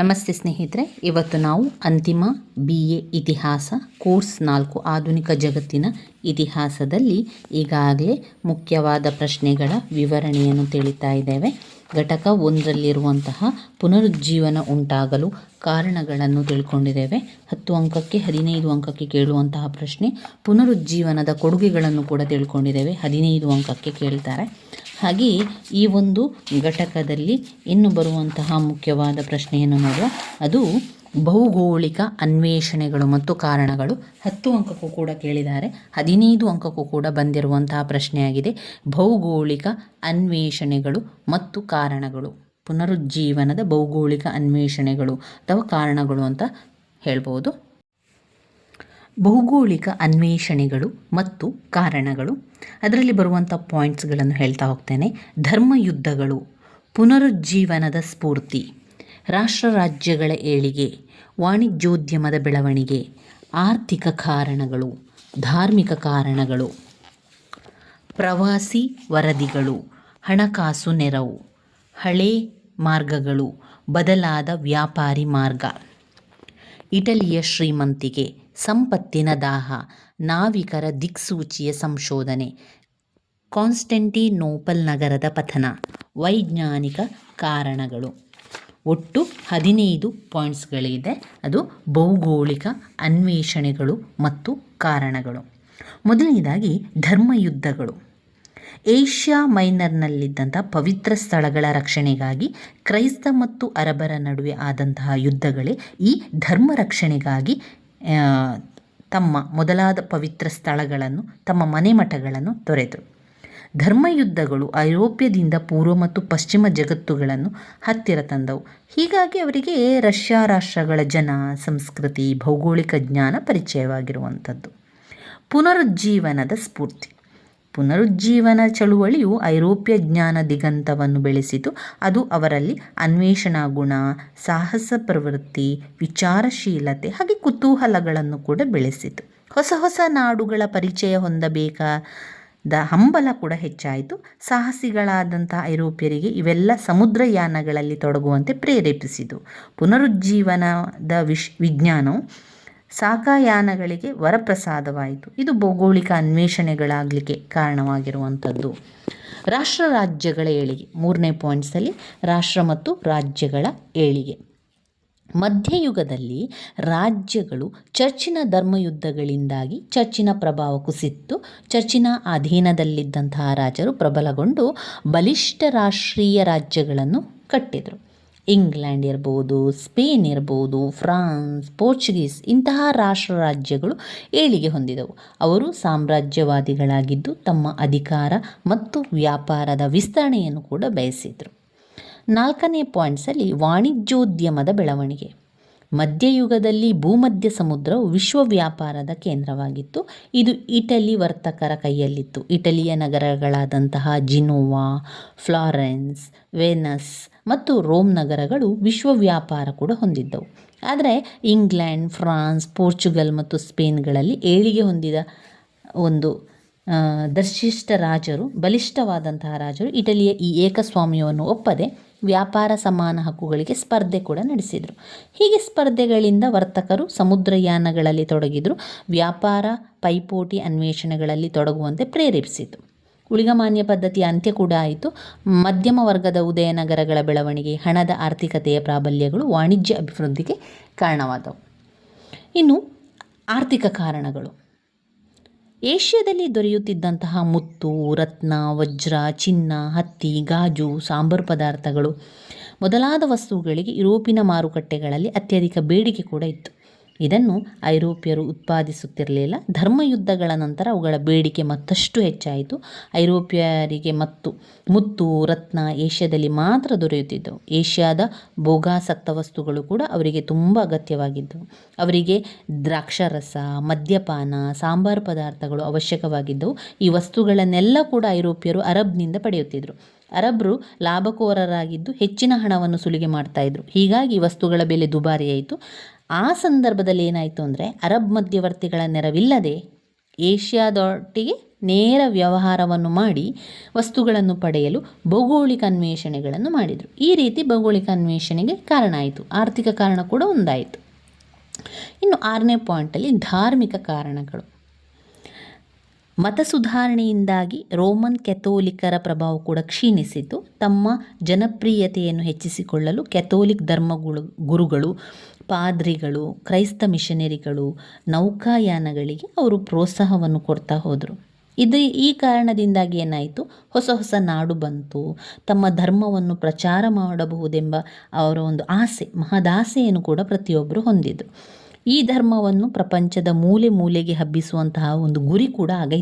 ನಮಸ್ತೆ ಸ್ನೇಹಿತರೆ, ಇವತ್ತು ನಾವು ಅಂತಿಮ ಬಿ ಎ ಇತಿಹಾಸ ಕೋರ್ಸ್ ನಾಲ್ಕು ಆಧುನಿಕ ಜಗತ್ತಿನ ಇತಿಹಾಸದಲ್ಲಿ ಈಗಾಗಲೇ ಮುಖ್ಯವಾದ ಪ್ರಶ್ನೆಗಳ ವಿವರಣೆಯನ್ನು ತಿಳಿತಾ ಇದ್ದೇವೆ. ಘಟಕ ಒಂದರಲ್ಲಿರುವಂತಹ ಪುನರುಜ್ಜೀವನ ಉಂಟಾಗಲು ಕಾರಣಗಳನ್ನು ತಿಳ್ಕೊಂಡಿದ್ದೇವೆ. ಹತ್ತು ಅಂಕಕ್ಕೆ, ಹದಿನೈದು ಅಂಕಕ್ಕೆ ಕೇಳುವಂತಹ ಪ್ರಶ್ನೆ ಪುನರುಜ್ಜೀವನದ ಕೊಡುಗೆಗಳನ್ನು ಕೂಡ ತಿಳ್ಕೊಂಡಿದ್ದೇವೆ. ಹದಿನೈದು ಅಂಕಕ್ಕೆ ಕೇಳ್ತಾರೆ. ಹಾಗೆಯೇ ಈ ಒಂದು ಘಟಕದಲ್ಲಿ ಇನ್ನು ಬರುವಂತಹ ಮುಖ್ಯವಾದ ಪ್ರಶ್ನೆಯನ್ನು ನೋಡುವ. ಅದು ಭೌಗೋಳಿಕ ಅನ್ವೇಷಣೆಗಳು ಮತ್ತು ಕಾರಣಗಳು. ಹತ್ತು ಅಂಕಕ್ಕೂ ಕೂಡ ಕೇಳಿದ್ದಾರೆ. ಹದಿನೈದು ಅಂಕಕ್ಕೂ ಕೂಡ ಬಂದಿರುವಂತಹ ಪ್ರಶ್ನೆಯಾಗಿದೆ. ಭೌಗೋಳಿಕ ಅನ್ವೇಷಣೆಗಳು ಮತ್ತು ಕಾರಣಗಳು. ಪುನರುಜ್ಜೀವನದ ಭೌಗೋಳಿಕ ಅನ್ವೇಷಣೆಗಳು ಅಥವಾ ಕಾರಣಗಳು ಅಂತ ಹೇಳ್ಬೋದು. ಭೌಗೋಳಿಕ ಅನ್ವೇಷಣೆಗಳು ಮತ್ತು ಕಾರಣಗಳು. ಅದರಲ್ಲಿ ಬರುವಂಥ ಪಾಯಿಂಟ್ಸ್ಗಳನ್ನು ಹೇಳ್ತಾ ಹೋಗ್ತೇನೆ. ಧರ್ಮಯುದ್ಧಗಳು, ಪುನರುಜ್ಜೀವನದ ಸ್ಫೂರ್ತಿ ರಾಷ್ಟ್ರ ರಾಜ್ಯಗಳ ಏಳಿಗೆ, ವಾಣಿಜ್ಯೋದ್ಯಮದ ಬೆಳವಣಿಗೆ, ಆರ್ಥಿಕ ಕಾರಣಗಳು, ಧಾರ್ಮಿಕ ಕಾರಣಗಳು, ಪ್ರವಾಸಿ ವರದಿಗಳು, ಹಣಕಾಸು ನೆರವು, ಹಳೆ ಮಾರ್ಗಗಳು, ಬದಲಾದ ವ್ಯಾಪಾರಿ ಮಾರ್ಗ. ಇಟಲಿಯ ಶ್ರೀಮಂತಿಕೆ ಸಂಪತ್ತಿನ ದಾಹ, ನಾವಿಕರ ದಿಕ್ಸೂಚಿಯ ಸಂಶೋಧನೆ. ಕಾನ್ಸ್ಟೆಂಟಿನೋಪಲ್ ನಗರದ ಪತನ, ವೈಜ್ಞಾನಿಕ ಕಾರಣಗಳು. ಒಟ್ಟು ಹದಿನೈದು ಪಾಯಿಂಟ್ಸ್ಗಳಿದೆ. ಅದು ಭೌಗೋಳಿಕ ಅನ್ವೇಷಣೆಗಳು ಮತ್ತು ಕಾರಣಗಳು. ಮೊದಲನೇದಾಗಿ ಧರ್ಮಯುದ್ಧಗಳು. ಏಷ್ಯಾ ಮೈನರ್ನಲ್ಲಿದ್ದಂಥ ಪವಿತ್ರ ಸ್ಥಳಗಳ ರಕ್ಷಣೆಗಾಗಿ ಕ್ರೈಸ್ತ ಮತ್ತು ಅರಬರ ನಡುವೆ ಆದಂತಹ ಯುದ್ಧಗಳೇ ಈ ಧರ್ಮ ರಕ್ಷಣೆಗಾಗಿ ತಮ್ಮ ಮೊದಲಾದ ಪವಿತ್ರ ಸ್ಥಳಗಳನ್ನು, ತಮ್ಮ ಮನೆಮಠಗಳನ್ನು ತೊರೆದರು ಧರ್ಮಯುದ್ಧಗಳು ಐರೋಪ್ಯದಿಂದ ಪೂರ್ವ ಮತ್ತು ಪಶ್ಚಿಮ ಜಗತ್ತುಗಳನ್ನು ಹತ್ತಿರ ತಂದವು. ಹೀಗಾಗಿ ಅವರಿಗೆ ರಷ್ಯಾ ರಾಷ್ಟ್ರಗಳ ಜನ, ಸಂಸ್ಕೃತಿ, ಭೌಗೋಳಿಕ ಜ್ಞಾನ ಪರಿಚಯವಾಗಿರುವಂಥದ್ದು. ಪುನರುಜ್ಜೀವನದ ಸ್ಫೂರ್ತಿ. ಪುನರುಜ್ಜೀವನ ಚಳುವಳಿಯು ಐರೋಪ್ಯ ಜ್ಞಾನ ದಿಗಂತವನ್ನು ಬೆಳೆಸಿತು. ಅದು ಅವರಲ್ಲಿ ಅನ್ವೇಷಣಾ ಗುಣ, ಸಾಹಸ ಪ್ರವೃತ್ತಿ, ವಿಚಾರಶೀಲತೆ ಹಾಗೆ ಕುತೂಹಲಗಳನ್ನು ಕೂಡ ಬೆಳೆಸಿತು. ಹೊಸ ಹೊಸ ನಾಡುಗಳ ಪರಿಚಯ ಹೊಂದಬೇಕಾದ ಹಂಬಲ ಕೂಡ ಹೆಚ್ಚಾಯಿತು. ಸಾಹಸಿಗಳಾದಂಥ ಐರೋಪ್ಯರಿಗೆ ಇವೆಲ್ಲ ಸಮುದ್ರಯಾನಗಳಲ್ಲಿ ತೊಡಗುವಂತೆ ಪ್ರೇರೇಪಿಸಿತು. ಪುನರುಜ್ಜೀವನದ ವಿಶ್, ವಿಜ್ಞಾನವು ಸಾಕಾಯಾನಗಳಿಗೆ ವರಪ್ರಸಾದವಾಯಿತು. ಇದು ಭೌಗೋಳಿಕ ಅನ್ವೇಷಣೆಗಳಾಗಲಿಕ್ಕೆ ಕಾರಣವಾಗಿರುವಂಥದ್ದು. ರಾಷ್ಟ್ರ ರಾಜ್ಯಗಳ ಏಳಿಗೆ. ಮೂರನೇ ಪಾಯಿಂಟ್ಸಲ್ಲಿ ರಾಷ್ಟ್ರ ಮತ್ತು ರಾಜ್ಯಗಳ ಏಳಿಗೆ. ಮಧ್ಯಯುಗದಲ್ಲಿ ರಾಜ್ಯಗಳು ಚರ್ಚಿನ ಧರ್ಮಯುದ್ಧಗಳಿಂದಾಗಿ ಚರ್ಚಿನ ಪ್ರಭಾವ ಕುಸಿತ್ತು. ಚರ್ಚಿನ ಅಧೀನದಲ್ಲಿದ್ದಂತಹ ರಾಜರು ಪ್ರಬಲಗೊಂಡು ಬಲಿಷ್ಠ ರಾಷ್ಟ್ರೀಯ ರಾಜ್ಯಗಳನ್ನು ಕಟ್ಟಿದರು. ಇಂಗ್ಲೆಂಡ್ ಇರ್ಬೋದು, ಸ್ಪೇನ್ ಇರ್ಬೋದು, ಫ್ರಾನ್ಸ್, ಪೋರ್ಚುಗೀಸ್ ಇಂತಹ ರಾಷ್ಟ್ರ ರಾಜ್ಯಗಳು ಏಳಿಗೆ ಹೊಂದಿದವು. ಅವರು ಸಾಮ್ರಾಜ್ಯವಾದಿಗಳಾಗಿದ್ದು ತಮ್ಮ ಅಧಿಕಾರ ಮತ್ತು ವ್ಯಾಪಾರದ ವಿಸ್ತರಣೆಯನ್ನು ಕೂಡ ಬಯಸಿದರು. ನಾಲ್ಕನೇ ಪಾಯಿಂಟ್ಸಲ್ಲಿ ವಾಣಿಜ್ಯೋದ್ಯಮದ ಬೆಳವಣಿಗೆ. ಮಧ್ಯಯುಗದಲ್ಲಿ ಭೂಮಧ್ಯ ಸಮುದ್ರವು ವಿಶ್ವ ವ್ಯಾಪಾರದ ಕೇಂದ್ರವಾಗಿತ್ತು. ಇದು ಇಟಲಿ ವರ್ತಕರ ಕೈಯಲ್ಲಿತ್ತು. ಇಟಲಿಯ ನಗರಗಳಾದಂತಹ ಜಿನೋವಾ, ಫ್ಲಾರೆನ್ಸ್, ವೆನಸ್ ಮತ್ತು ರೋಮ್ ನಗರಗಳು ವಿಶ್ವ ವ್ಯಾಪಾರ ಕೂಡ ಹೊಂದಿದ್ದವು. ಆದರೆ ಇಂಗ್ಲೆಂಡ್, ಫ್ರಾನ್ಸ್, ಪೋರ್ಚುಗಲ್ ಮತ್ತು ಸ್ಪೇನ್ಗಳಲ್ಲಿ ಏಳಿಗೆ ಹೊಂದಿದ ಒಂದು ದರ್ಶಿಷ್ಟ ರಾಜರು, ಬಲಿಷ್ಠವಾದಂತಹ ರಾಜರು ಇಟಲಿಯ ಈ ಏಕಸ್ವಾಮ್ಯವನ್ನು ಒಪ್ಪದೆ ವ್ಯಾಪಾರ ಸಮಾನ ಹಕ್ಕುಗಳಿಗೆ ಸ್ಪರ್ಧೆ ಕೂಡ ನಡೆಸಿದರು. ಹೀಗೆ ಸ್ಪರ್ಧೆಗಳಿಂದ ವರ್ತಕರು ಸಮುದ್ರಯಾನಗಳಲ್ಲಿ ತೊಡಗಿದರು, ವ್ಯಾಪಾರ ಪೈಪೋಟಿ ಅನ್ವೇಷಣೆಗಳಲ್ಲಿ ತೊಡಗುವಂತೆ ಪ್ರೇರೇಪಿಸಿತು. ಉಳಿಗಮಾನ್ಯ ಪದ್ಧತಿಯ ಅಂತ್ಯ ಕೂಡ ಆಯಿತು. ಮಧ್ಯಮ ವರ್ಗದ ಉದಯ ನಗರಗಳ ಬೆಳವಣಿಗೆ, ಹಣದ ಆರ್ಥಿಕತೆಯ ಪ್ರಾಬಲ್ಯಗಳು, ವಾಣಿಜ್ಯ ಅಭಿವೃದ್ಧಿಗೆ ಕಾರಣವಾದವು. ಇನ್ನು ಆರ್ಥಿಕ ಕಾರಣಗಳು. ಏಷ್ಯಾದಲ್ಲಿ ದೊರೆಯುತ್ತಿದ್ದಂತಹ ಮುತ್ತು, ರತ್ನ, ವಜ್ರ, ಚಿನ್ನ, ಹತ್ತಿ, ಗಾಜು, ಸಾಂಬಾರು ಪದಾರ್ಥಗಳು ಮೊದಲಾದ ವಸ್ತುಗಳಿಗೆ ಯುರೋಪಿನ ಮಾರುಕಟ್ಟೆಗಳಲ್ಲಿ ಅತ್ಯಧಿಕ ಬೇಡಿಕೆ ಕೂಡ ಇತ್ತು. ಇದನ್ನು ಐರೋಪ್ಯರು ಉತ್ಪಾದಿಸುತ್ತಿರಲಿಲ್ಲ. ಧರ್ಮಯುದ್ಧಗಳ ನಂತರ ಅವುಗಳ ಬೇಡಿಕೆ ಮತ್ತಷ್ಟು ಹೆಚ್ಚಾಯಿತು. ಐರೋಪ್ಯರಿಗೆ ಮತ್ತು ಮುತ್ತು ರತ್ನ ಏಷ್ಯಾದಲ್ಲಿ ಮಾತ್ರ ದೊರೆಯುತ್ತಿದ್ದವು. ಏಷ್ಯಾದ ಭೋಗಾಸಕ್ತ ವಸ್ತುಗಳು ಕೂಡ ಅವರಿಗೆ ತುಂಬ ಅಗತ್ಯವಾಗಿದ್ದವು. ಅವರಿಗೆ ದ್ರಾಕ್ಷಾರಸ, ಮದ್ಯಪಾನ, ಸಾಂಬಾರು ಪದಾರ್ಥಗಳು ಅವಶ್ಯಕವಾಗಿದ್ದವು. ಈ ವಸ್ತುಗಳನ್ನೆಲ್ಲ ಕೂಡ ಐರೋಪ್ಯರು ಅರಬ್ನಿಂದ ಪಡೆಯುತ್ತಿದ್ದರು. ಅರಬ್ರು ಲಾಭಕೋರರಾಗಿದ್ದು ಹೆಚ್ಚಿನ ಹಣವನ್ನು ಸುಲಿಗೆ ಮಾಡ್ತಾಯಿದ್ರು ಹೀಗಾಗಿ ವಸ್ತುಗಳ ಬೆಲೆ ದುಬಾರಿಯಾಯಿತು. ಆ ಸಂದರ್ಭದಲ್ಲಿ ಏನಾಯಿತು ಅಂದರೆ ಅರಬ್ ಮಧ್ಯವರ್ತಿಗಳ ನೆರವಿಲ್ಲದೆ ಏಷ್ಯಾದೊಟ್ಟಿಗೆ ನೇರ ವ್ಯವಹಾರವನ್ನು ಮಾಡಿ ವಸ್ತುಗಳನ್ನು ಪಡೆಯಲು ಭೌಗೋಳಿಕ ಅನ್ವೇಷಣೆಗಳನ್ನು ಮಾಡಿದರು. ಈ ರೀತಿ ಭೌಗೋಳಿಕ ಅನ್ವೇಷಣೆಗೆ ಕಾರಣ ಆಯಿತು. ಆರ್ಥಿಕ ಕಾರಣ ಕೂಡ ಒಂದಾಯಿತು. ಇನ್ನು ಆರನೇ ಪಾಯಿಂಟಲ್ಲಿ ಧಾರ್ಮಿಕ ಕಾರಣಗಳು. ಮತ ಸುಧಾರಣೆಯಿಂದಾಗಿ ರೋಮನ್ ಕೆಥೋಲಿಕರ ಪ್ರಭಾವ ಕೂಡ ಕ್ಷೀಣಿಸಿತು ತಮ್ಮ ಜನಪ್ರಿಯತೆಯನ್ನು ಹೆಚ್ಚಿಸಿಕೊಳ್ಳಲು ಕೆಥೋಲಿಕ್ ಧರ್ಮಗುಳು ಗುರುಗಳು ಪಾದ್ರಿಗಳು, ಕ್ರೈಸ್ತ ಮಿಷನರಿಗಳು, ನೌಕಾಯಾನಗಳಿಗೆ ಅವರು ಪ್ರೋತ್ಸಾಹವನ್ನು ಕೊಡ್ತಾ ಹೋದರು. ಇದು ಈ ಕಾರಣದಿಂದಾಗಿ ಏನಾಯಿತು? ಹೊಸ ಹೊಸ ನಾಡು ಬಂತು. ತಮ್ಮ ಧರ್ಮವನ್ನು ಪ್ರಚಾರ ಮಾಡಬಹುದೆಂಬ ಅವರ ಒಂದು ಆಸೆ, ಮಹದಾಸೆಯನ್ನು ಕೂಡ ಪ್ರತಿಯೊಬ್ಬರು ಹೊಂದಿದ್ದರು ಈ ಧರ್ಮವನ್ನು ಪ್ರಪಂಚದ ಮೂಲೆ ಮೂಲೆಗೆ ಹಬ್ಬಿಸುವಂತಹ ಒಂದು ಗುರಿ ಕೂಡ ಆಗ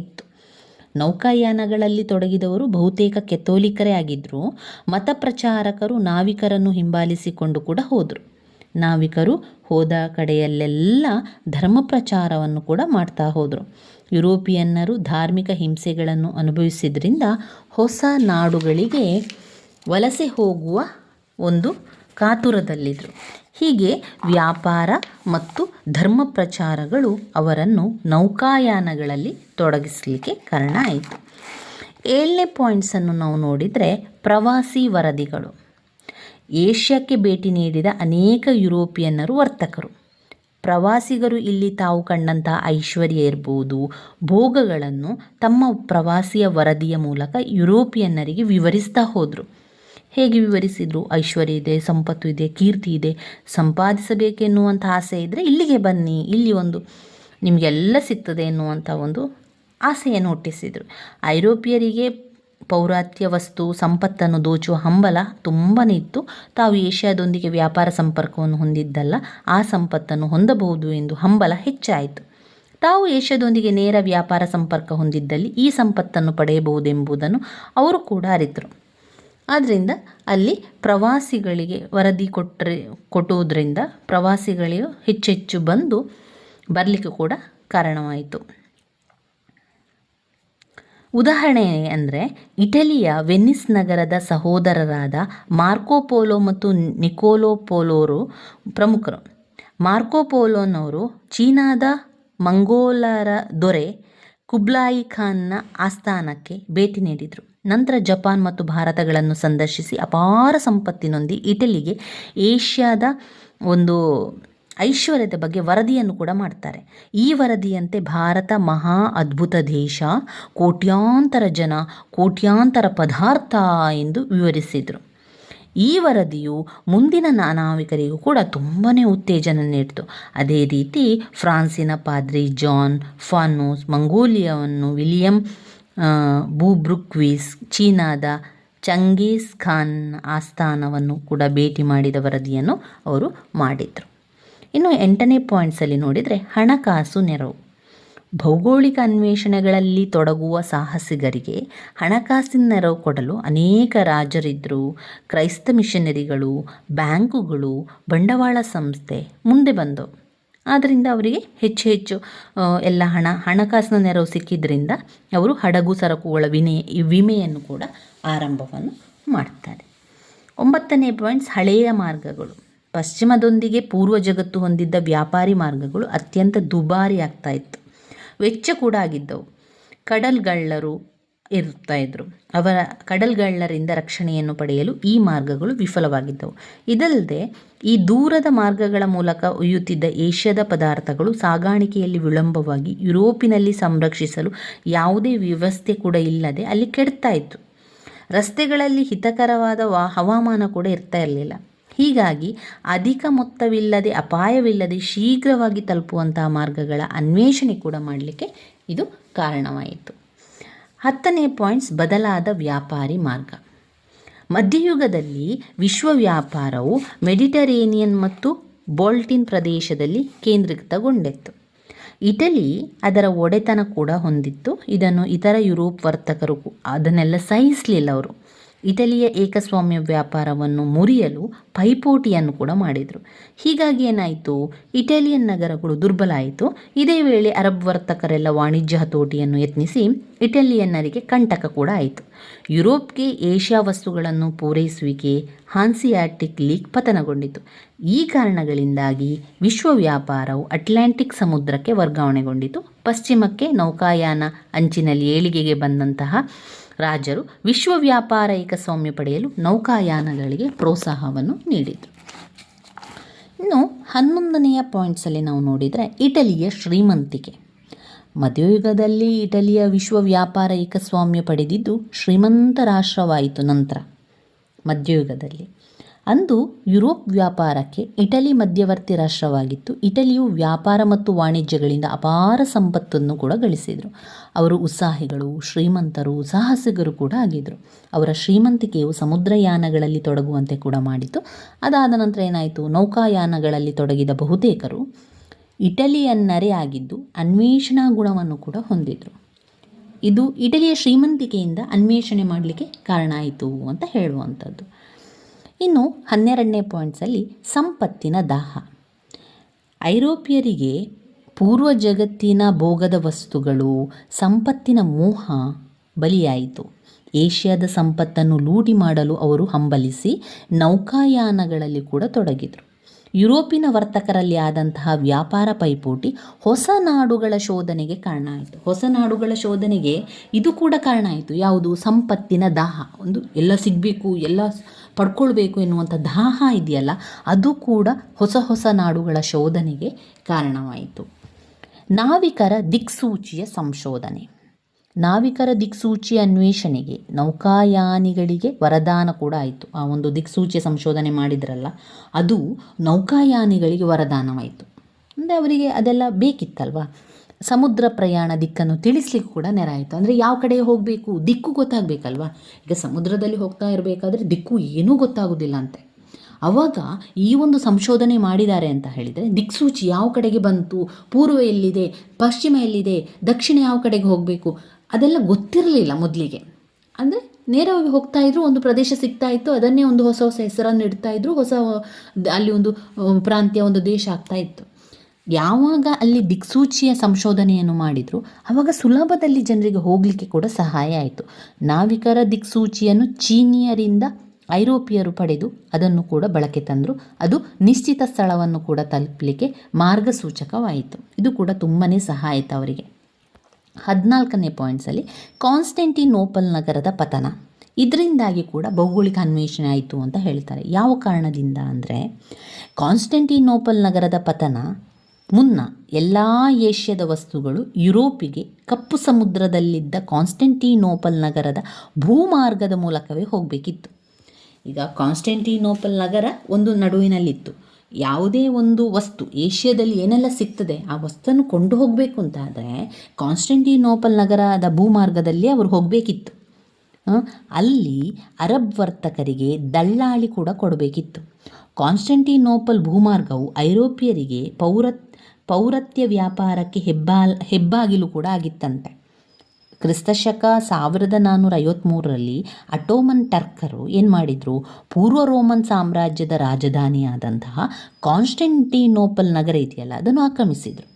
ನೌಕಾಯಾನಗಳಲ್ಲಿ ತೊಡಗಿದವರು ಬಹುತೇಕ ಕೆಥೋಲಿಕರೇ ಆಗಿದ್ದರು ಮತ ಪ್ರಚಾರಕರು ನಾವಿಕರನ್ನು ಹಿಂಬಾಲಿಸಿಕೊಂಡು ಕೂಡ ಹೋದರು. ನಾವಿಕರು ಹೋದ ಕಡೆಯಲ್ಲೆಲ್ಲ ಧರ್ಮ ಪ್ರಚಾರವನ್ನು ಕೂಡ ಮಾಡ್ತಾ ಹೋದರು. ಯುರೋಪಿಯನ್ನರು ಧಾರ್ಮಿಕ ಹಿಂಸೆಗಳನ್ನು ಅನುಭವಿಸಿದ್ರಿಂದ ಹೊಸ ನಾಡುಗಳಿಗೆ ವಲಸೆ ಹೋಗುವ ಒಂದು ಕಾತುರದಲ್ಲಿದ್ದರು ಹೀಗೆ ವ್ಯಾಪಾರ ಮತ್ತು ಧರ್ಮ ಪ್ರಚಾರಗಳು ಅವರನ್ನು ನೌಕಾಯಾನಗಳಲ್ಲಿ ತೊಡಗಿಸಲಿಕ್ಕೆ ಕಾರಣ ಆಯಿತು. ಏಳನೇ ಪಾಯಿಂಟ್ಸನ್ನು ನಾವು ನೋಡಿದರೆ ಪ್ರವಾಸಿ ವರದಿಗಳು. ಏಷ್ಯಾಕ್ಕೆ ಭೇಟಿ ನೀಡಿದ ಅನೇಕ ಯುರೋಪಿಯನ್ನರು ವರ್ತಕರು. ಪ್ರವಾಸಿಗರು ಇಲ್ಲಿ ತಾವು ಕಂಡಂತಹ ಐಶ್ವರ್ಯ ಇರ್ಬೋದು, ಭೋಗಗಳನ್ನು ತಮ್ಮ ಪ್ರವಾಸಿಯ ವರದಿಯ ಮೂಲಕ ಯುರೋಪಿಯನ್ನರಿಗೆ ವಿವರಿಸ್ತಾ ಹೋದರು. ಹೇಗೆ ವಿವರಿಸಿದರು? ಐಶ್ವರ್ಯ ಇದೆ, ಸಂಪತ್ತು ಇದೆ, ಕೀರ್ತಿ ಇದೆ ಸಂಪಾದಿಸಬೇಕೆನ್ನುವಂಥ ಆಸೆ ಇದ್ದರೆ ಇಲ್ಲಿಗೆ ಬನ್ನಿ, ಇಲ್ಲಿ ಒಂದು ನಿಮಗೆಲ್ಲ ಸಿಗ್ತದೆ ಎನ್ನುವಂಥ ಒಂದು ಆಸೆಯನ್ನು ಹುಟ್ಟಿಸಿದರು. ಐರೋಪಿಯರಿಗೆ ಪೌರಾತ್ಯ ವಸ್ತು, ಸಂಪತ್ತನ್ನು ದೋಚುವ ಹಂಬಲ ತುಂಬಾ ಇತ್ತು. ತಾವು ಏಷ್ಯಾದೊಂದಿಗೆ ವ್ಯಾಪಾರ ಸಂಪರ್ಕವನ್ನು ಹೊಂದಿದ್ದಲ್ಲ, ಆ ಸಂಪತ್ತನ್ನು ಹೊಂದಬಹುದು ಎಂದು ಹಂಬಲ ಹೆಚ್ಚಾಯಿತು. ತಾವು ಏಷ್ಯಾದೊಂದಿಗೆ ನೇರ ವ್ಯಾಪಾರ ಸಂಪರ್ಕ ಹೊಂದಿದ್ದಲ್ಲಿ ಈ ಸಂಪತ್ತನ್ನು ಪಡೆಯಬಹುದೆಂಬುದನ್ನು ಅವರು ಕೂಡ ಅರಿತರು. ಆದ್ದರಿಂದ ಅಲ್ಲಿ ಪ್ರವಾಸಿಗಳಿಗೆ ವರದಿ ಕೊಟ್ಟರೆ ಕೊಟ್ಟುವುದರಿಂದ ಪ್ರವಾಸಿಗಳಿಗೆ ಹೆಚ್ಚೆಚ್ಚು ಬಂದು ಬರಲಿಕ್ಕೆ ಕೂಡ ಕಾರಣವಾಯಿತು. ಉದಾಹರಣೆ ಅಂದರೆ ಇಟಲಿಯ ವೆನ್ನಿಸ್ ನಗರದ ಸಹೋದರರಾದ ಮಾರ್ಕೋ ಪೋಲೋ ಮತ್ತು ನಿಕೋಲೋ ಪೋಲೋರು ಪ್ರಮುಖರು. ಮಾರ್ಕೋ ಪೋಲೋನವರು ಚೀನಾದ ಮಂಗೋಲರ ದೊರೆ ಕುಬ್ಲಾಯಿ ಖಾನ್ನ ಆಸ್ಥಾನಕ್ಕೆ ಭೇಟಿ ನೀಡಿದರು. ನಂತರ ಜಪಾನ್ ಮತ್ತು ಭಾರತಗಳನ್ನು ಸಂದರ್ಶಿಸಿ ಅಪಾರ ಸಂಪತ್ತಿನೊಂದಿ ಇಟಲಿಗೆ ಏಷ್ಯಾದ ಒಂದು ಐಶ್ವರ್ಯದ ಬಗ್ಗೆ ವರದಿಯನ್ನು ಕೂಡ ಮಾಡ್ತಾರೆ. ಈ ವರದಿಯಂತೆ ಭಾರತ ಮಹಾ ಅದ್ಭುತ ದೇಶ, ಕೋಟ್ಯಾಂತರ ಜನ, ಕೋಟ್ಯಾಂತರ ಪದಾರ್ಥ ಎಂದು ವಿವರಿಸಿದರು. ಈ ವರದಿಯು ಮುಂದಿನ ನಾನಾವಿಕರಿಗೂ ಕೂಡ ತುಂಬಾ ಉತ್ತೇಜನ ನೀಡಿತು. ಅದೇ ರೀತಿ ಫ್ರಾನ್ಸಿನ ಪಾದ್ರಿ ಜಾನ್ ಫಾನೋಸ್, ಮಂಗೋಲಿಯಾವನ್ನು ವಿಲಿಯಂ ಬೂಬ್ರುಕ್ವಿಸ್, ಚೀನಾದ ಚಂಗೀಸ್ ಖಾನ್ ಆಸ್ಥಾನವನ್ನು ಕೂಡ ಭೇಟಿ ಮಾಡಿದ ವರದಿಯನ್ನು ಅವರು ಮಾಡಿದರು. ಇನ್ನು ಎಂಟನೇ ಪಾಯಿಂಟ್ಸಲ್ಲಿ ನೋಡಿದರೆ ಹಣಕಾಸು ನೆರವು. ಭೌಗೋಳಿಕ ಅನ್ವೇಷಣೆಗಳಲ್ಲಿ ತೊಡಗುವ ಸಾಹಸಿಗರಿಗೆ ಹಣಕಾಸಿನ ನೆರವು ಕೊಡಲು ಅನೇಕ ರಾಜರಿದ್ದರು. ಕ್ರೈಸ್ತ ಮಿಷನರಿಗಳು, ಬ್ಯಾಂಕುಗಳು, ಬಂಡವಾಳ ಸಂಸ್ಥೆ ಮುಂದೆ ಬಂದವು ಆದ್ದರಿಂದ ಅವರಿಗೆ ಹೆಚ್ಚು ಹೆಚ್ಚು ಎಲ್ಲ ಹಣ, ಹಣಕಾಸಿನ ನೆರವು ಸಿಕ್ಕಿದ್ರಿಂದ ಅವರು ಹಡಗು ಸರಕುಗಳ ವಿನೆ, ವಿಮೆಯನ್ನು ಕೂಡ ಆರಂಭವನ್ನು ಮಾಡ್ತಾರೆ. ಒಂಬತ್ತನೇ ಪಾಯಿಂಟ್ಸ್ ಹಳೆಯ ಮಾರ್ಗಗಳು. ಪಶ್ಚಿಮದೊಂದಿಗೆ ಪೂರ್ವ ಜಗತ್ತು ಹೊಂದಿದ್ದ ವ್ಯಾಪಾರಿ ಮಾರ್ಗಗಳು ಅತ್ಯಂತ ದುಬಾರಿ ಆಗ್ತಾ ಇತ್ತು. ವೆಚ್ಚ ಕೂಡ ಆಗಿದ್ದವು. ಕಡಲ್ಗಳ್ಳರು ಇರ್ತಾ ಇದ್ದರು ಅವರ ಕಡಲ್ಗಳ್ಳರಿಂದ ರಕ್ಷಣೆಯನ್ನು ಪಡೆಯಲು ಈ ಮಾರ್ಗಗಳು ವಿಫಲವಾಗಿದ್ದವು. ಇದಲ್ಲದೆ, ಈ ದೂರದ ಮಾರ್ಗಗಳ ಮೂಲಕ ಒಯ್ಯುತ್ತಿದ್ದ ಏಷ್ಯಾದ ಪದಾರ್ಥಗಳು ಸಾಗಾಣಿಕೆಯಲ್ಲಿ ವಿಳಂಬವಾಗಿ ಯುರೋಪಿನಲ್ಲಿ ಸಂರಕ್ಷಿಸಲು ಯಾವುದೇ ವ್ಯವಸ್ಥೆ ಕೂಡ ಇಲ್ಲದೆ ಅಲ್ಲಿ ಕೆಡ್ತಾ ಇತ್ತು. ರಸ್ತೆಗಳಲ್ಲಿ ಹಿತಕರವಾದ ವಾ, ಹವಾಮಾನ ಕೂಡ ಇರ್ತಾ ಇರಲಿಲ್ಲ. ಹೀಗಾಗಿ ಅಧಿಕ ಮೊತ್ತವಿಲ್ಲದೆ ಅಪಾಯವಿಲ್ಲದೆ ಶೀಘ್ರವಾಗಿ ತಲುಪುವಂತಹ ಮಾರ್ಗಗಳ ಅನ್ವೇಷಣೆ ಕೂಡ ಮಾಡಲಿಕ್ಕೆ ಇದು ಕಾರಣವಾಯಿತು. ಹತ್ತನೇ ಪಾಯಿಂಟ್ಸ್, ಬದಲಾದ ವ್ಯಾಪಾರಿ ಮಾರ್ಗ. ಮಧ್ಯಯುಗದಲ್ಲಿ ವಿಶ್ವ ವ್ಯಾಪಾರವು ಮೆಡಿಟರೇನಿಯನ್ ಮತ್ತು ಬೋಲ್ಟಿನ್ ಪ್ರದೇಶದಲ್ಲಿ ಕೇಂದ್ರೀಕೃತಗೊಂಡಿತ್ತು ಇಟಲಿ ಅದರ ಒಡೆತನ ಕೂಡ ಹೊಂದಿತ್ತು. ಇದನ್ನು ಇತರ ಯುರೋಪ್ ವರ್ತಕರು ಅದನ್ನೆಲ್ಲ ಸಹಿಸಲಿಲ್ಲ ಅವರು. ಇಟಲಿಯ ಏಕಸ್ವಾಮ್ಯ ವ್ಯಾಪಾರವನ್ನು ಮುರಿಯಲು ಪೈಪೋಟಿಯನ್ನು ಕೂಡ ಮಾಡಿದರು. ಹೀಗಾಗಿ ಏನಾಯಿತು? ಇಟಾಲಿಯನ್ ನಗರಗಳು ದುರ್ಬಲ ಆಯಿತು. ಇದೇ ವೇಳೆ ಅರಬ್ ವರ್ತಕರೆಲ್ಲ ವಾಣಿಜ್ಯ ಹತೋಟಿಯನ್ನು ಯತ್ನಿಸಿ ಇಟಾಲಿಯನ್ನರಿಗೆ ಕಂಟಕ ಕೂಡ ಆಯಿತು. ಯುರೋಪ್ಗೆ ಏಷ್ಯಾ ವಸ್ತುಗಳನ್ನು ಪೂರೈಸುವಿಕೆ ಹಾನ್ಸಿಯಾಟಿಕ್ ಲೀಗ್ ಪತನಗೊಂಡಿತು. ಈ ಕಾರಣಗಳಿಂದಾಗಿ ವಿಶ್ವ ವ್ಯಾಪಾರವು ಅಟ್ಲಾಂಟಿಕ್ ಸಮುದ್ರಕ್ಕೆ ವರ್ಗಾವಣೆಗೊಂಡಿತು. ಪಶ್ಚಿಮಕ್ಕೆ ನೌಕಾಯಾನ ಅಂಚಿನಲ್ಲಿ ಏಳಿಗೆಗೆ ಬಂದಂತಹ ರಾಜರು ವಿಶ್ವ ವ್ಯಾಪಾರ ಏಕಸ್ವಾಮ್ಯ ಪಡೆಯಲು ನೌಕಾಯಾನಗಳಿಗೆ ಪ್ರೋತ್ಸಾಹವನ್ನು ನೀಡಿದರು. ಇನ್ನು ಹನ್ನೊಂದನೆಯ ಪಾಯಿಂಟ್ಸಲ್ಲಿ ನಾವು ನೋಡಿದರೆ ಇಟಲಿಯ ಶ್ರೀಮಂತಿಕೆ. ಮಧ್ಯಯುಗದಲ್ಲಿ ಇಟಲಿಯ ವಿಶ್ವ ವ್ಯಾಪಾರ ಏಕಸ್ವಾಮ್ಯ ಪಡೆದಿದ್ದು ಶ್ರೀಮಂತ ರಾಷ್ಟ್ರವಾಯಿತು ನಂತರ ಮಧ್ಯಯುಗದಲ್ಲಿ. ಅಂದು ಯುರೋಪ್ ವ್ಯಾಪಾರಕ್ಕೆ ಇಟಲಿ ಮಧ್ಯವರ್ತಿ ರಾಷ್ಟ್ರವಾಗಿತ್ತು. ಇಟಲಿಯು ವ್ಯಾಪಾರ ಮತ್ತು ವಾಣಿಜ್ಯಗಳಿಂದ ಅಪಾರ ಸಂಪತ್ತನ್ನು ಕೂಡ ಗಳಿಸಿದರು. ಅವರು ಉತ್ಸಾಹಿಗಳು, ಶ್ರೀಮಂತರು, ಸಾಹಸಿಗರು ಕೂಡ ಆಗಿದ್ದರು ಅವರ ಶ್ರೀಮಂತಿಕೆಯು ಸಮುದ್ರಯಾನಗಳಲ್ಲಿ ತೊಡಗುವಂತೆ ಕೂಡ ಮಾಡಿತು. ಅದಾದ ನಂತರ ಏನಾಯಿತು? ನೌಕಾಯಾನಗಳಲ್ಲಿ ತೊಡಗಿದ ಬಹುತೇಕರು ಇಟಲಿಯನ್ನರೇ ಆಗಿದ್ದು ಅನ್ವೇಷಣಾ ಗುಣವನ್ನು ಕೂಡ ಹೊಂದಿದರು. ಇದು ಇಟಲಿಯ ಶ್ರೀಮಂತಿಕೆಯಿಂದ ಅನ್ವೇಷಣೆ ಮಾಡಲಿಕ್ಕೆ ಕಾರಣ ಆಯಿತು ಅಂತ ಹೇಳುವಂಥದ್ದು. ಇನ್ನು ಹನ್ನೆರಡನೇ ಪಾಯಿಂಟ್ಸಲ್ಲಿ ಸಂಪತ್ತಿನ ದಾಹ. ಐರೋಪ್ಯರಿಗೆ ಪೂರ್ವ ಜಗತ್ತಿನ ಭೋಗದ ವಸ್ತುಗಳು, ಸಂಪತ್ತಿನ ಮೋಹ ಬಲಿಯಾಯಿತು. ಏಷ್ಯಾದ ಸಂಪತ್ತನ್ನು ಲೂಟಿ ಮಾಡಲು ಅವರು ಹಂಬಲಿಸಿ ನೌಕಾಯಾನಗಳಲ್ಲಿ ಕೂಡ ತೊಡಗಿದರು. ಯುರೋಪಿನ ವರ್ತಕರಲ್ಲಿ ಆದಂತಹ ವ್ಯಾಪಾರ ಪೈಪೋಟಿ ಹೊಸ ನಾಡುಗಳ ಶೋಧನೆಗೆ ಕಾರಣ ಆಯಿತು. ಹೊಸ ನಾಡುಗಳ ಶೋಧನೆಗೆ ಇದು ಕೂಡ ಕಾರಣ ಆಯಿತು. ಯಾವುದು? ಸಂಪತ್ತಿನ ದಾಹ. ಒಂದು ಎಲ್ಲ ಸಿಗಬೇಕು, ಎಲ್ಲ ಪಡ್ಕೊಳ್ಬೇಕು ಎನ್ನುವಂಥ ದಾಹ ಇದೆಯಲ್ಲ, ಅದು ಕೂಡ ಹೊಸ ಹೊಸ ನಾಡುಗಳ ಶೋಧನೆಗೆ ಕಾರಣವಾಯಿತು. ನಾವಿಕರ ದಿಕ್ಸೂಚಿಯ ಸಂಶೋಧನೆ. ನಾವಿಕರ ದಿಕ್ಸೂಚಿ ಅನ್ವೇಷಣೆಗೆ ನೌಕಾಯಾನಿಗಳಿಗೆ ವರದಾನ ಕೂಡ ಆಯಿತು. ಆ ಒಂದು ದಿಕ್ಸೂಚಿ ಸಂಶೋಧನೆ ಮಾಡಿದ್ರಲ್ಲ, ಅದು ನೌಕಾಯಾನಿಗಳಿಗೆ ವರದಾನವಾಯಿತು. ಅಂದರೆ ಅವರಿಗೆ ಅದೆಲ್ಲ ಬೇಕಿತ್ತಲ್ವಾ? ಸಮುದ್ರ ಪ್ರಯಾಣ ದಿಕ್ಕನ್ನು ತಿಳಿಸ್ಲಿಕ್ಕೆ ಕೂಡ ನೆರಾಯಿತು ಅಂದರೆ ಯಾವ ಕಡೆ ಹೋಗಬೇಕು? ದಿಕ್ಕು ಗೊತ್ತಾಗಬೇಕಲ್ವ? ಈಗ ಸಮುದ್ರದಲ್ಲಿ ಹೋಗ್ತಾ ಇರಬೇಕಾದ್ರೆ ದಿಕ್ಕು ಏನೂ ಗೊತ್ತಾಗೋದಿಲ್ಲ ಅಂತೆ. ಅವಾಗ ಈ ಒಂದು ಸಂಶೋಧನೆ ಮಾಡಿದ್ದಾರೆ ಅಂತ ಹೇಳಿದರೆ, ದಿಕ್ಸೂಚಿ ಯಾವ ಕಡೆಗೆ ಬಂತು? ಪೂರ್ವ ಎಲ್ಲಿದೆ? ಪಶ್ಚಿಮ ಎಲ್ಲಿದೆ? ದಕ್ಷಿಣ ಯಾವ ಕಡೆಗೆ ಹೋಗಬೇಕು? ಅದೆಲ್ಲ ಗೊತ್ತಿರಲಿಲ್ಲ ಮೊದಲಿಗೆ. ಅಂದರೆ ನೇರವಾಗಿ ಹೋಗ್ತಾ ಇದ್ರು, ಒಂದು ಪ್ರದೇಶ ಸಿಗ್ತಾ ಇತ್ತು, ಅದನ್ನೇ ಒಂದು ಹೊಸ ಹೊಸ ಹೆಸರನ್ನು ಇಡ್ತಾ ಇದ್ರು, ಹೊಸ, ಅಲ್ಲಿ ಒಂದು ಪ್ರಾಂತ್ಯ, ಒಂದು ದೇಶ ಆಗ್ತಾ ಇತ್ತು. ಯಾವಾಗ ಅಲ್ಲಿ ದಿಕ್ಸೂಚಿಯ ಸಂಶೋಧನೆಯನ್ನು ಮಾಡಿದ್ರು ಆವಾಗ ಸುಲಭದಲ್ಲಿ ಜನರಿಗೆ ಹೋಗಲಿಕ್ಕೆ ಕೂಡ ಸಹಾಯ ಆಯಿತು. ನಾವಿಕರ ದಿಕ್ಸೂಚಿಯನ್ನು ಚೀನಿಯರಿಂದ ಐರೋಪಿಯರು ಪಡೆದು ಅದನ್ನು ಕೂಡ ಬಳಕೆ ತಂದರು. ಅದು ನಿಶ್ಚಿತ ಸ್ಥಳವನ್ನು ಕೂಡ ತಲುಪಲಿಕ್ಕೆ ಮಾರ್ಗಸೂಚಕವಾಯಿತು. ಇದು ಕೂಡ ತುಂಬಾ ಸಹಾಯ ಆಯಿತು ಅವರಿಗೆ. ಹದಿನಾಲ್ಕನೇ ಪಾಯಿಂಟ್ಸಲ್ಲಿ ಕಾನ್ಸ್ಟೆಂಟಿನೋಪಲ್ ನಗರದ ಪತನ. ಇದರಿಂದಾಗಿ ಕೂಡ ಭೌಗೋಳಿಕ ಅನ್ವೇಷಣೆ ಆಯಿತು ಅಂತ ಹೇಳ್ತಾರೆ. ಯಾವ ಕಾರಣದಿಂದ ಅಂದರೆ ಕಾನ್ಸ್ಟೆಂಟಿನೋಪಲ್ ನಗರದ ಪತನ ಮುನ್ನ ಎಲ್ಲ ಏಷ್ಯಾದ ವಸ್ತುಗಳು ಯುರೋಪಿಗೆ ಕಪ್ಪು ಸಮುದ್ರದಲ್ಲಿದ್ದ ಕಾನ್ಸ್ಟೆಂಟಿನೋಪಲ್ ನಗರದ ಭೂಮಾರ್ಗದ ಮೂಲಕವೇ ಹೋಗಬೇಕಿತ್ತು. ಈಗ ಕಾನ್ಸ್ಟೆಂಟಿನೋಪಲ್ ನಗರ ಒಂದು ನಡುವಿನಲ್ಲಿತ್ತು. ಯಾವುದೇ ಒಂದು ವಸ್ತು ಏಷ್ಯಾದಲ್ಲಿ ಏನೆಲ್ಲ ಸಿಗ್ತದೆ, ಆ ವಸ್ತುವನ್ನು ಕೊಂಡು ಹೋಗಬೇಕು ಅಂತಾದರೆ ಕಾನ್ಸ್ಟೆಂಟಿನೋಪಲ್ ನಗರದ ಭೂಮಾರ್ಗದಲ್ಲಿ ಅವರು ಹೋಗಬೇಕಿತ್ತು. ಅಲ್ಲಿ ಅರಬ್ ವರ್ತಕರಿಗೆ ದಳ್ಳಾಳಿ ಕೂಡ ಕೊಡಬೇಕಿತ್ತು. ಕಾನ್ಸ್ಟೆಂಟಿನೋಪಲ್ ಭೂಮಾರ್ಗವು ಐರೋಪ್ಯರಿಗೆ ಪೌರತ್, ಪೌರತ್ಯ ವ್ಯಾಪಾರಕ್ಕೆ ಹೆಬ್ಬಾಲ್, ಹೆಬ್ಬಾಗಿಲು ಕೂಡ ಆಗಿತ್ತಂತೆ. ಕ್ರಿಸ್ತಶಕ ಸಾವಿರದ ನಾನ್ನೂರ ಐವತ್ತ್ಮೂರರಲ್ಲಿ ಅಟೋಮನ್ ಟರ್ಕರು ಏನು ಮಾಡಿದರು? ಪೂರ್ವ ರೋಮನ್ ಸಾಮ್ರಾಜ್ಯದ ರಾಜಧಾನಿಯಾದಂತಹ ಕಾನ್ಸ್ಟೆಂಟಿನೋಪಲ್ ನಗರ ಇದೆಯಲ್ಲ, ಅದನ್ನು ಆಕ್ರಮಿಸಿದರು.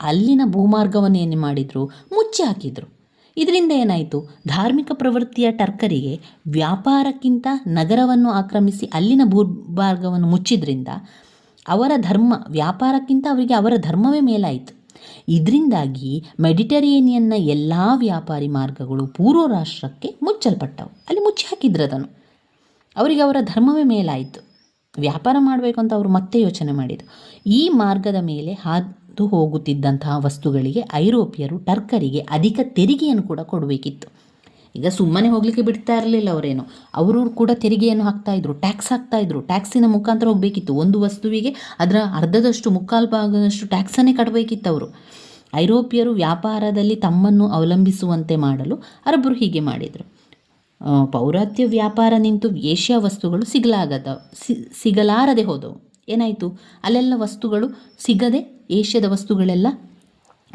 ಅಲ್ಲಿನ ಭೂಮಾರ್ಗವನ್ನು ಏನು ಮಾಡಿದರು? ಮುಚ್ಚಿ ಹಾಕಿದರು. ಇದರಿಂದ ಏನಾಯಿತು? ಧಾರ್ಮಿಕ ಪ್ರವೃತ್ತಿಯ ಟರ್ಕರಿಗೆ ವ್ಯಾಪಾರಕ್ಕಿಂತ ನಗರವನ್ನು ಆಕ್ರಮಿಸಿ ಅಲ್ಲಿನ ಭೂಮಾರ್ಗವನ್ನು ಮುಚ್ಚಿದ್ರಿಂದ ಅವರ ಧರ್ಮ, ವ್ಯಾಪಾರಕ್ಕಿಂತ ಅವರಿಗೆ ಅವರ ಧರ್ಮವೇ ಮೇಲಾಯಿತು. ಇದರಿಂದಾಗಿ ಮೆಡಿಟರೇನಿಯನ್ನ ಎಲ್ಲ ವ್ಯಾಪಾರಿ ಮಾರ್ಗಗಳು ಪೂರ್ವ ರಾಷ್ಟ್ರಕ್ಕೆ ಮುಚ್ಚಲ್ಪಟ್ಟವು. ಅಲ್ಲಿ ಮುಚ್ಚಿ ಹಾಕಿದ್ರು ಅದನ್ನು. ಅವರಿಗೆ ಅವರ ಧರ್ಮವೇ ಮೇಲಾಯಿತು. ವ್ಯಾಪಾರ ಮಾಡಬೇಕು ಅಂತ ಅವರು ಮತ್ತೆ ಯೋಚನೆ ಮಾಡಿದರು. ಈ ಮಾರ್ಗದ ಮೇಲೆ ಹಾದು ಹೋಗುತ್ತಿದ್ದಂತಹ ವಸ್ತುಗಳಿಗೆ ಐರೋಪ್ಯರು, ಟರ್ಕರಿಗೆ ಅಧಿಕ ತೆರಿಗೆಯನ್ನು ಕೂಡ ಕೊಡಬೇಕಿತ್ತು. ಈಗ ಸುಮ್ಮನೆ ಹೋಗಲಿಕ್ಕೆ ಬಿಡ್ತಾ ಇರಲಿಲ್ಲ ಅವರೇನು. ಅವರು ಕೂಡ ತೆರಿಗೆಯನ್ನು ಹಾಕ್ತಾಯಿದ್ರು ಟ್ಯಾಕ್ಸ್ ಹಾಕ್ತಾಯಿದ್ರು ಟ್ಯಾಕ್ಸಿನ ಮುಖಾಂತರ ಹೋಗಬೇಕಿತ್ತು. ಒಂದು ವಸ್ತುವಿಗೆ ಅದರ ಅರ್ಧದಷ್ಟು, ಮುಕ್ಕಾಲು ಭಾಗದಷ್ಟು ಟ್ಯಾಕ್ಸನ್ನೇ ಕಟ್ಟಬೇಕಿತ್ತು ಅವರು. ಐರೋಪ್ಯರು ವ್ಯಾಪಾರದಲ್ಲಿ ತಮ್ಮನ್ನು ಅವಲಂಬಿಸುವಂತೆ ಮಾಡಲು ಅರಬ್ಬರು ಹೀಗೆ ಮಾಡಿದರು. ಪೌರಾತ್ಯ ವ್ಯಾಪಾರ ನಿಂತು ಏಷ್ಯಾ ವಸ್ತುಗಳು ಸಿಗಲಾಗದ ಸಿಗಲಾರದೆ ಹೋದವು. ಏನಾಯಿತು? ಅಲ್ಲೆಲ್ಲ ವಸ್ತುಗಳು ಸಿಗದೆ ಏಷ್ಯಾದ ವಸ್ತುಗಳೆಲ್ಲ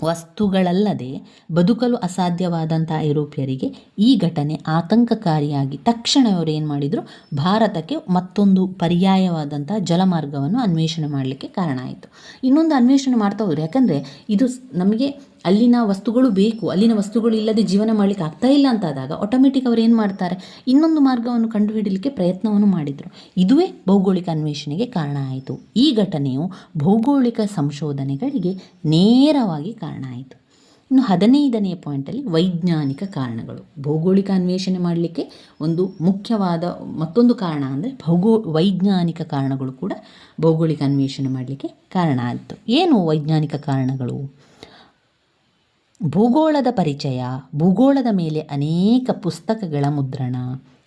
ವಸ್ತುಗಳಲ್ಲದೆ ಬದುಕಲು ಅಸಾಧ್ಯವಾದಂಥ ಐರೋಪ್ಯರಿಗೆ ಈ ಘಟನೆ ಆತಂಕಕಾರಿಯಾಗಿ ತಕ್ಷಣ ಅವರು ಏನು ಮಾಡಿದರು? ಭಾರತಕ್ಕೆ ಮತ್ತೊಂದು ಪರ್ಯಾಯವಾದಂಥ ಜಲಮಾರ್ಗವನ್ನು ಅನ್ವೇಷಣೆ ಮಾಡಲಿಕ್ಕೆ ಕಾರಣ ಆಯಿತು. ಇನ್ನೊಂದು ಅನ್ವೇಷಣೆ ಮಾಡ್ತಾ ಹೋದ್ರು. ಯಾಕಂದರೆ ಇದು ನಮಗೆ ಅಲ್ಲಿನ ವಸ್ತುಗಳು ಬೇಕು, ಅಲ್ಲಿನ ವಸ್ತುಗಳು ಇಲ್ಲದೆ ಜೀವನ ಮಾಡಲಿಕ್ಕೆ ಆಗ್ತಾ ಇಲ್ಲ ಅಂತಾದಾಗ ಆಟೋಮೆಟಿಕ್ ಅವರು ಏನು ಮಾಡ್ತಾರೆ? ಇನ್ನೊಂದು ಮಾರ್ಗವನ್ನು ಕಂಡುಹಿಡಲಿಕ್ಕೆ ಪ್ರಯತ್ನವನ್ನು ಮಾಡಿದರು. ಇದುವೇ ಭೌಗೋಳಿಕ ಅನ್ವೇಷಣೆಗೆ ಕಾರಣ ಆಯಿತು. ಈ ಘಟನೆಯು ಭೌಗೋಳಿಕ ಸಂಶೋಧನೆಗಳಿಗೆ ನೇರವಾಗಿ ಕಾರಣ ಆಯಿತು. ಇನ್ನು ಹದಿನೈದನೆಯ ಪಾಯಿಂಟಲ್ಲಿ ವೈಜ್ಞಾನಿಕ ಕಾರಣಗಳು. ಭೌಗೋಳಿಕ ಅನ್ವೇಷಣೆ ಮಾಡಲಿಕ್ಕೆ ಒಂದು ಮುಖ್ಯವಾದ ಮತ್ತೊಂದು ಕಾರಣ ಅಂದರೆ ಭೌಗೋ, ವೈಜ್ಞಾನಿಕ ಕಾರಣಗಳು ಕೂಡ ಭೌಗೋಳಿಕ ಅನ್ವೇಷಣೆ ಮಾಡಲಿಕ್ಕೆ ಕಾರಣ ಆಯಿತು. ಏನು ವೈಜ್ಞಾನಿಕ ಕಾರಣಗಳು? ಭೂಗೋಳದ ಪರಿಚಯ, ಭೂಗೋಳದ ಮೇಲೆ ಅನೇಕ ಪುಸ್ತಕಗಳ ಮುದ್ರಣ,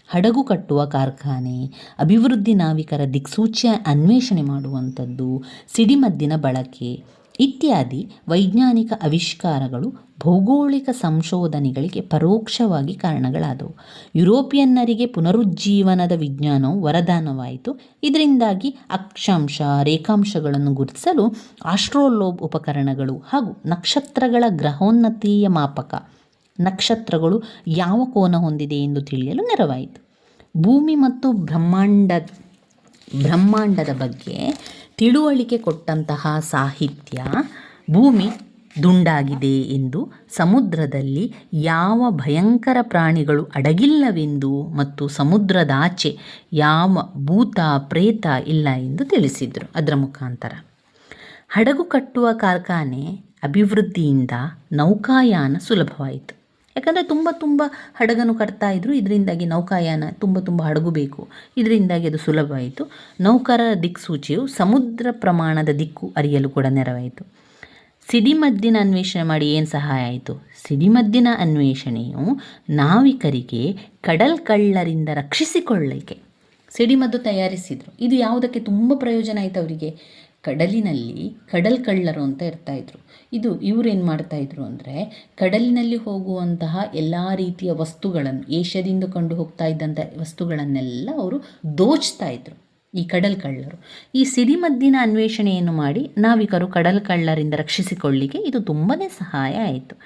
ಹಡಗು ಕಟ್ಟುವ ಕಾರ್ಖಾನೆ, ಅಭಿವೃದ್ಧಿ ನಾವಿಕರ ದಿಕ್ಸೂಚಿಯ ಅನ್ವೇಷಣೆ ಮಾಡುವಂಥದ್ದು, ಸಿಡಿಮದ್ದಿನ ಬಳಕೆ ಇತ್ಯಾದಿ ವೈಜ್ಞಾನಿಕ ಆವಿಷ್ಕಾರಗಳು ಭೌಗೋಳಿಕ ಸಂಶೋಧನೆಗಳಿಗೆ ಪರೋಕ್ಷವಾಗಿ ಕಾರಣಗಳಾದವು. ಯುರೋಪಿಯನ್ನರಿಗೆ ಪುನರುಜ್ಜೀವನದ ವಿಜ್ಞಾನವು ವರದಾನವಾಯಿತು. ಇದರಿಂದಾಗಿ ಅಕ್ಷಾಂಶ, ರೇಖಾಂಶಗಳನ್ನು ಗುರುತಿಸಲು ಆಸ್ಟ್ರೋಲೋಬ್ ಉಪಕರಣಗಳು ಹಾಗೂ ನಕ್ಷತ್ರಗಳ ಗ್ರಹೋನ್ನತೀಯ ಮಾಪಕ ನಕ್ಷತ್ರಗಳು ಯಾವ ಕೋನ ಹೊಂದಿದೆ ಎಂದು ತಿಳಿಯಲು ನೆರವಾಯಿತು. ಭೂಮಿ ಮತ್ತು ಬ್ರಹ್ಮಾಂಡ, ಬ್ರಹ್ಮಾಂಡದ ಬಗ್ಗೆ ತಿಳುವಳಿಕೆ ಕೊಟ್ಟಂತಹ ಸಾಹಿತ್ಯ ಭೂಮಿ ದುಂಡಾಗಿದೆ ಎಂದು ಸಮುದ್ರದಲ್ಲಿ ಯಾವ ಭಯಂಕರ ಪ್ರಾಣಿಗಳು ಅಡಗಿಲ್ಲವೆಂದು ಮತ್ತು ಸಮುದ್ರದಾಚೆ ಯಾವ ಭೂತ, ಪ್ರೇತ ಇಲ್ಲ ಎಂದು ತಿಳಿಸಿದರು ಅದರ ಮುಖಾಂತರ. ಹಡಗು ಕಟ್ಟುವ ಕಾರ್ಖಾನೆ ಅಭಿವೃದ್ಧಿಯಿಂದ ನೌಕಾಯಾನ ಸುಲಭವಾಯಿತು. ಯಾಕಂದರೆ ತುಂಬ ತುಂಬ ಹಡಗನ್ನು ಕಟ್ತಾ ಇದ್ದರು ಇದರಿಂದಾಗಿ ನೌಕಾಯಾನ ತುಂಬ ತುಂಬ ಹಡಗು ಬೇಕು ಇದರಿಂದಾಗಿ ಅದು ಸುಲಭವಾಯಿತು ನೌಕರರ ದಿಕ್ಸೂಚಿಯು ಸಮುದ್ರ ಪ್ರಮಾಣದ ದಿಕ್ಕು ಅರಿಯಲು ಕೂಡ ನೆರವಾಯಿತು. ಸಿಡಿಮದ್ದಿನ ಅನ್ವೇಷಣೆ ಮಾಡಿ ಏನು ಸಹಾಯ ಆಯಿತು? ಸಿಡಿಮದ್ದಿನ ಅನ್ವೇಷಣೆಯು ನಾವಿಕರಿಗೆ ಕಡಲ್ ಕಳ್ಳರಿಂದ ರಕ್ಷಿಸಿಕೊಳ್ಳಲಿಕ್ಕೆ ಸಿಡಿಮದ್ದು ತಯಾರಿಸಿದರು. ಇದು ಯಾವುದಕ್ಕೆ ತುಂಬ ಪ್ರಯೋಜನ ಆಯಿತು ಅವರಿಗೆ? ಕಡಲಿನಲ್ಲಿ ಕಡಲ್ ಕಳ್ಳರು ಅಂತ ಇರ್ತಾ ಇದ್ರು. ಇದು ಇವ್ರೇನು ಮಾಡ್ತಾಯಿದ್ರು ಅಂದರೆ ಕಡಲಿನಲ್ಲಿ ಹೋಗುವಂತಹ ಎಲ್ಲ ರೀತಿಯ ವಸ್ತುಗಳನ್ನು, ಏಷ್ಯಾದಿಂದ ಕಂಡು ಹೋಗ್ತಾ ಇದ್ದಂಥ ವಸ್ತುಗಳನ್ನೆಲ್ಲ ಅವರು ದೋಚ್ತಾ ಇದ್ರು, ಈ ಕಡಲ್ ಕಳ್ಳರು. ಈ ಸಿರಿಮದ್ದಿನ ಅನ್ವೇಷಣೆಯನ್ನು ಮಾಡಿ ನಾವಿಕರು ಕಡಲ್ ಕಳ್ಳರಿಂದ ರಕ್ಷಿಸಿಕೊಳ್ಳಿಕ್ಕೆ ಇದು ತುಂಬಾ ಸಹಾಯ ಆಯಿತು.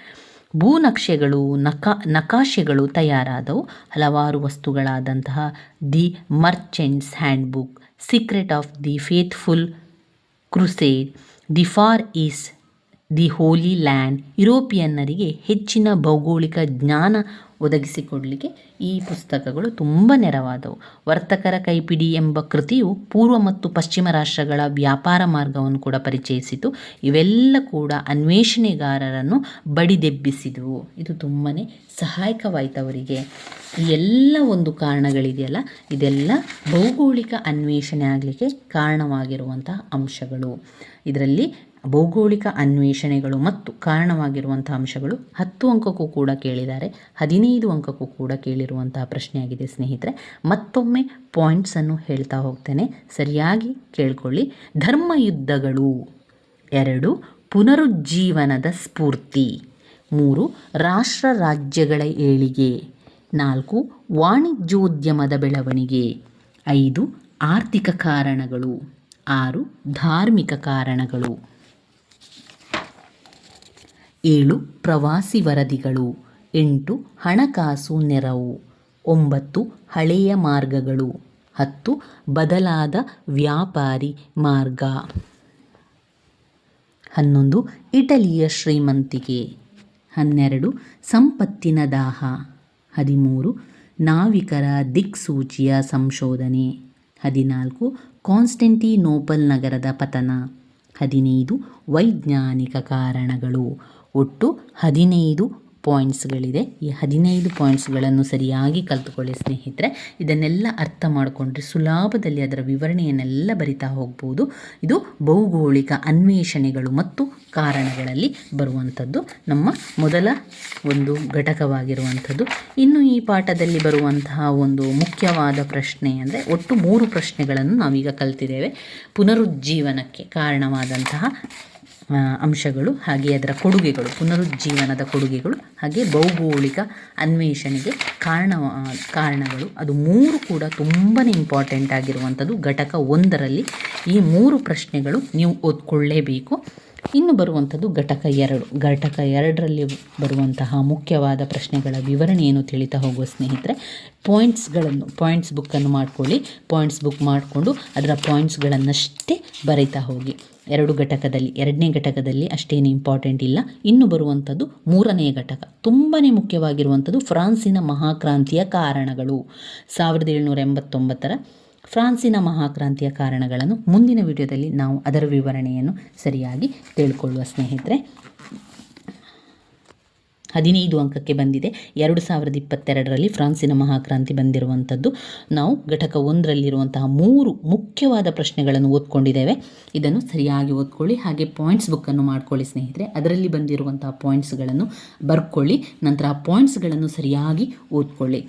ಭೂನಕ್ಷೆಗಳು, ನಕಾ, ನಕಾಶೆಗಳು ತಯಾರಾದವು. ಹಲವಾರು ವಸ್ತುಗಳಾದಂತಹ the merchants handbook, secret of the faithful crusade the far east the holy land ಯುರೋಪಿಯನ್ನರಿಗೆ ಹೆಚ್ಚಿನ ಭೌಗೋಳಿಕ ಜ್ಞಾನ ಒದಗಿಸಿಕೊಡಲಿಕ್ಕೆ ಈ ಪುಸ್ತಕಗಳು ತುಂಬ ನೆರವಾದವು. ವರ್ತಕರ ಕೈಪಿಡಿ ಎಂಬ ಕೃತಿಯು ಪೂರ್ವ ಮತ್ತು ಪಶ್ಚಿಮ ರಾಷ್ಟ್ರಗಳ ವ್ಯಾಪಾರ ಮಾರ್ಗವನ್ನು ಕೂಡ ಪರಿಚಯಿಸಿತು. ಇವೆಲ್ಲ ಕೂಡ ಅನ್ವೇಷಣೆಗಾರರನ್ನು ಬಡಿದೆಬ್ಬಿಸಿದವು. ಇದು ತುಂಬಾ ಸಹಾಯಕವಾಯಿತು ಅವರಿಗೆ ಈ ಎಲ್ಲ ಒಂದು ಕಾರಣಗಳಿದೆಯಲ್ಲ? ಇದೆಲ್ಲ ಭೌಗೋಳಿಕ ಅನ್ವೇಷಣೆ ಆಗಲಿಕ್ಕೆ ಕಾರಣವಾಗಿರುವಂತಹ ಅಂಶಗಳು. ಇದರಲ್ಲಿ ಭೌಗೋಳಿಕ ಅನ್ವೇಷಣೆಗಳು ಮತ್ತು ಕಾರಣವಾಗಿರುವಂಥ ಅಂಶಗಳು ಹತ್ತು ಅಂಕಕ್ಕೂ ಕೂಡ ಕೇಳಿದ್ದಾರೆ. ಹದಿನೈದು ಅಂಕಕ್ಕೂ ಕೂಡ ಕೇಳಿರುವಂತಹ ಪ್ರಶ್ನೆಯಾಗಿದೆ ಸ್ನೇಹಿತರೆ. ಮತ್ತೊಮ್ಮೆ ಪಾಯಿಂಟ್ಸನ್ನು ಹೇಳ್ತಾ ಹೋಗ್ತೇನೆ. ಸರಿಯಾಗಿ ಕೇಳ್ಕೊಳ್ಳಿ. ಧರ್ಮಯುದ್ಧಗಳು ಎರಡು, ಪುನರುಜ್ಜೀವನದ ಸ್ಫೂರ್ತಿ. ಮೂರು, ರಾಷ್ಟ್ರ ರಾಜ್ಯಗಳ ಏಳಿಗೆ. ನಾಲ್ಕು, ವಾಣಿಜ್ಯೋದ್ಯಮದ ಬೆಳವಣಿಗೆ. ಐದು, ಆರ್ಥಿಕ ಕಾರಣಗಳು. ಆರು, ಧಾರ್ಮಿಕ ಕಾರಣಗಳು. ಏಳು ಪ್ರವಾಸಿ ವರದಿಗಳು, ಎಂಟು ಹಣಕಾಸು ನೆರವು, ಒಂಬತ್ತು ಹಳೆಯ ಮಾರ್ಗಗಳು, ಹತ್ತು ಬದಲಾದ ವ್ಯಾಪಾರಿ ಮಾರ್ಗ. ಹನ್ನೊಂದು ಇಟಲಿಯ ಶ್ರೀಮಂತಿಕೆ, ಹನ್ನೆರಡು ಸಂಪತ್ತಿನ ದಾಹ, ಹದಿಮೂರು ನಾವಿಕರ ದಿಕ್ಸೂಚಿಯ ಸಂಶೋಧನೆ, ಹದಿನಾಲ್ಕು ಕಾನ್ಸ್ಟೆಂಟಿನೋಪಲ್ ನಗರದ ಪತನ, ಹದಿನೈದು ವೈಜ್ಞಾನಿಕ ಕಾರಣಗಳು ಒಟ್ಟು ಹದಿನೈದು ಪಾಯಿಂಟ್ಸ್ಗಳಿದೆ. ಈ ಹದಿನೈದು ಪಾಯಿಂಟ್ಸ್ಗಳನ್ನು ಸರಿಯಾಗಿ ಕಲಿತುಕೊಳ್ಳಿ ಸ್ನೇಹಿತರೆ. ಇದನ್ನೆಲ್ಲ ಅರ್ಥ ಮಾಡಿಕೊಂಡ್ರೆ ಸುಲಭದಲ್ಲಿ ಅದರ ವಿವರಣೆಯನ್ನೆಲ್ಲ ಬರಿತಾ ಹೋಗ್ಬೋದು. ಇದು ಭೌಗೋಳಿಕ ಅನ್ವೇಷಣೆಗಳು ಮತ್ತು ಕಾರಣಗಳಲ್ಲಿ ಬರುವಂಥದ್ದು. ನಮ್ಮ ಮೊದಲ ಒಂದು ಘಟಕವಾಗಿರುವಂಥದ್ದು. ಇನ್ನು ಈ ಪಾಠದಲ್ಲಿ ಬರುವಂತಹ ಒಂದು ಮುಖ್ಯವಾದ ಪ್ರಶ್ನೆ ಅಂದರೆ ಒಟ್ಟು ಮೂರು ಪ್ರಶ್ನೆಗಳನ್ನು ನಾವೀಗ ಕಲ್ತಿದ್ದೇವೆ. ಪುನರುಜ್ಜೀವನಕ್ಕೆ ಕಾರಣವಾದಂತಹ ಅಂಶಗಳು ಹಾಗೆ ಅದರ ಕೊಡುಗೆಗಳು, ಪುನರುಜ್ಜೀವನದ ಕೊಡುಗೆಗಳು, ಹಾಗೆ ಭೌಗೋಳಿಕ ಅನ್ವೇಷಣೆಗೆ ಕಾರಣ ಕಾರಣಗಳು. ಅದು ಮೂರು ಕೂಡ ತುಂಬಾ ಇಂಪಾರ್ಟೆಂಟ್ ಆಗಿರುವಂಥದ್ದು ಘಟಕ ಒಂದರಲ್ಲಿ ಈ ಮೂರು ಪ್ರಶ್ನೆಗಳು ನೀವು ಓದ್ಕೊಳ್ಳೇಬೇಕು. ಇನ್ನು ಬರುವಂಥದ್ದು ಘಟಕ ಎರಡು. ಘಟಕ ಎರಡರಲ್ಲಿ ಬರುವಂತಹ ಮುಖ್ಯವಾದ ಪ್ರಶ್ನೆಗಳ ವಿವರಣೆಯನ್ನು ತಿಳಿತಾ ಹೋಗುವ ಸ್ನೇಹಿತರೆ ಪಾಯಿಂಟ್ಸ್ಗಳನ್ನು ಪಾಯಿಂಟ್ಸ್ ಬುಕ್ಕನ್ನು ಮಾಡ್ಕೊಳ್ಳಿ. ಪಾಯಿಂಟ್ಸ್ ಬುಕ್ ಮಾಡಿಕೊಂಡು ಅದರ ಪಾಯಿಂಟ್ಸ್ಗಳನ್ನಷ್ಟೇ ಬರೀತಾ ಹೋಗಿ. ಎರಡು ಘಟಕದಲ್ಲಿ, ಎರಡನೇ ಘಟಕದಲ್ಲಿ ಅಷ್ಟೇನು ಇಂಪಾರ್ಟೆಂಟ್ ಇಲ್ಲ. ಇನ್ನು ಬರುವಂಥದ್ದು ಮೂರನೇ ಘಟಕ. ತುಂಬಾ ಮುಖ್ಯವಾಗಿರುವಂಥದ್ದು ಫ್ರಾನ್ಸಿನ ಮಹಾಕ್ರಾಂತಿಯ ಕಾರಣಗಳು. ಸಾವಿರದ ಏಳ್ನೂರ ಎಂಬತ್ತೊಂಬತ್ತರ ಫ್ರಾನ್ಸಿನ ಮಹಾಕ್ರಾಂತಿಯ ಕಾರಣಗಳನ್ನು ಮುಂದಿನ ವಿಡಿಯೋದಲ್ಲಿ ನಾವು ಅದರ ವಿವರಣೆಯನ್ನು ಸರಿಯಾಗಿ ತಿಳ್ಕೊಳ್ಳುವ ಸ್ನೇಹಿತರೆ, ಹದಿನೈದು ಅಂಕಕ್ಕೆ ಬಂದಿದೆ. ಎರಡು ಸಾವಿರದ ಇಪ್ಪತ್ತೆರಡರಲ್ಲಿ ಫ್ರಾನ್ಸಿನ ಮಹಾಕ್ರಾಂತಿ ಬಂದಿರುವಂಥದ್ದು. ನಾವು ಘಟಕ ಒಂದರಲ್ಲಿರುವಂತಹ ಮೂರು ಮುಖ್ಯವಾದ ಪ್ರಶ್ನೆಗಳನ್ನು ಓದ್ಕೊಂಡಿದ್ದೇವೆ. ಇದನ್ನು ಸರಿಯಾಗಿ ಓದ್ಕೊಳ್ಳಿ. ಹಾಗೆ ಪಾಯಿಂಟ್ಸ್ ಬುಕ್ಕನ್ನು ಮಾಡ್ಕೊಳ್ಳಿ ಸ್ನೇಹಿತರೆ. ಅದರಲ್ಲಿ ಬಂದಿರುವಂತಹ ಪಾಯಿಂಟ್ಸ್ಗಳನ್ನು ಬರ್ಕೊಳ್ಳಿ. ನಂತರ ಆ ಪಾಯಿಂಟ್ಸ್ಗಳನ್ನು ಸರಿಯಾಗಿ ಓದ್ಕೊಳ್ಳಿ.